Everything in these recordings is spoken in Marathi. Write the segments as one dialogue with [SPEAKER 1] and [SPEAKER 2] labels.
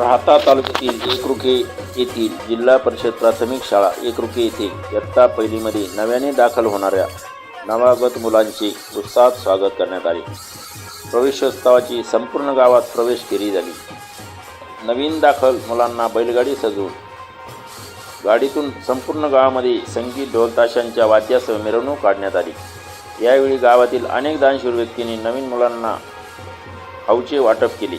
[SPEAKER 1] राहता तालुक्यातील एकरुखे येथील जिल्हा परिषद प्राथमिक शाळा एकरुखे येथे इयत्ता पहिलीमध्ये नव्याने दाखल होणाऱ्या नवागत मुलांचे उत्साहात स्वागत करण्यात आले. प्रवेशोत्सवाची संपूर्ण गावात प्रवेश फेरी झाली नवीन दाखल मुलांना बैलगाडी सजवून गाडीतून संपूर्ण गावामध्ये संगीत ढोलताशांच्या वाद्यासह मिरवणूक काढण्यात आली. यावेळी गावातील अनेक दानशूर व्यक्तींनी नवीन मुलांना खाऊचे वाटप केले.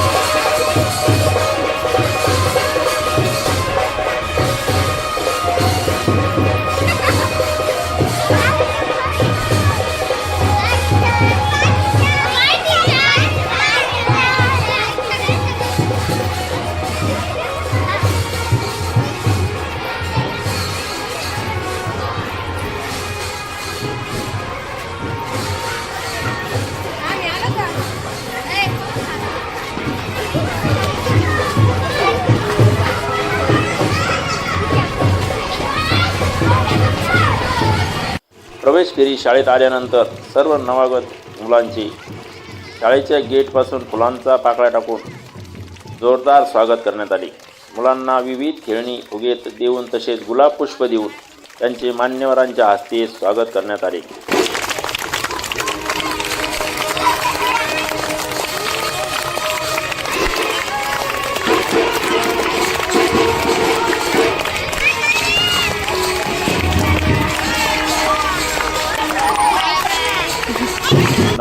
[SPEAKER 1] प्रवेश फेरी शाळेत आल्यानंतर सर्व नवागत मुलांचे शाळेच्या गेटपासून फुलांचा पाकळा टाकून जोरदार स्वागत करण्यात आले. मुलांना विविध खेळणी उगेत देऊन तसेच गुलाब पुष्प देऊन त्यांचे मान्यवरांच्या हस्ते स्वागत करण्यात आले.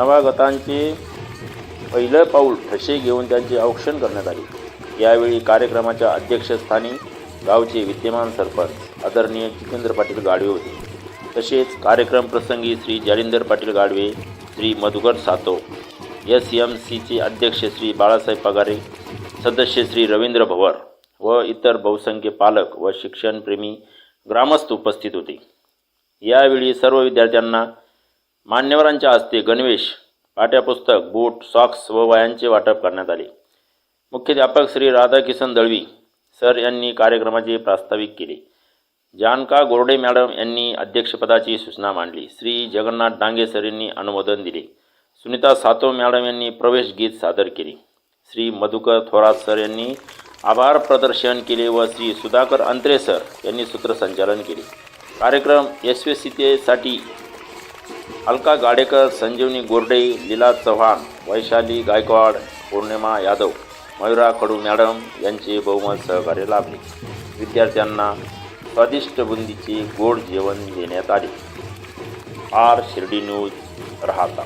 [SPEAKER 1] नवागतांचे पहिलं पाऊल ठसे घेऊन त्यांचे औक्षण करण्यात आले. यावेळी कार्यक्रमाच्या अध्यक्षस्थानी गावचे विद्यमान सरपंच आदरणीय जितेंद्र पाटील गाडवे होते. तसेच कार्यक्रम प्रसंगी श्री जालिंदर पाटील गाडवे श्री मधुकर सातो एस एम सीचे अध्यक्ष श्री बाळासाहेब पगारे सदस्य श्री रवींद्र भवर व इतर बहुसंख्य पालक व शिक्षणप्रेमी ग्रामस्थ उपस्थित होते. यावेळी सर्व विद्यार्थ्यांना मान्यवरांच्या हस्ते गणवेश पाठ्यपुस्तक बूट सॉक्स व वयांचे वाटप करण्यात आले. मुख्याध्यापक श्री राधाकिशन दळवी सर यांनी कार्यक्रमाचे प्रास्ताविक केले. जानका गोरडे मॅडम यांनी अध्यक्षपदाची सूचना मांडली. श्री जगन्नाथ डांगे सर यांनी अनुमोदन दिले. सुनीता सातो मॅडम यांनी प्रवेश गीत सादर केले. श्री मधुकर थोरात सर यांनी आभार प्रदर्शन केले व श्री सुधाकर अंत्रे सर यांनी सूत्रसंचालन केले. कार्यक्रम यशस्वीतेसाठी अलका गाडेकर संजीवनी गोरडे लीला चव्हाण वैशाली गायकवाड पौर्णिमा यादव मयुरा खडू मॅडम यांचे बहुमत सहकार्य लाभले. विद्यार्थ्यांना स्वादिष्ट बुंदीचे गोड जेवण देण्यात आले. आर शिर्डी न्यूज राहता.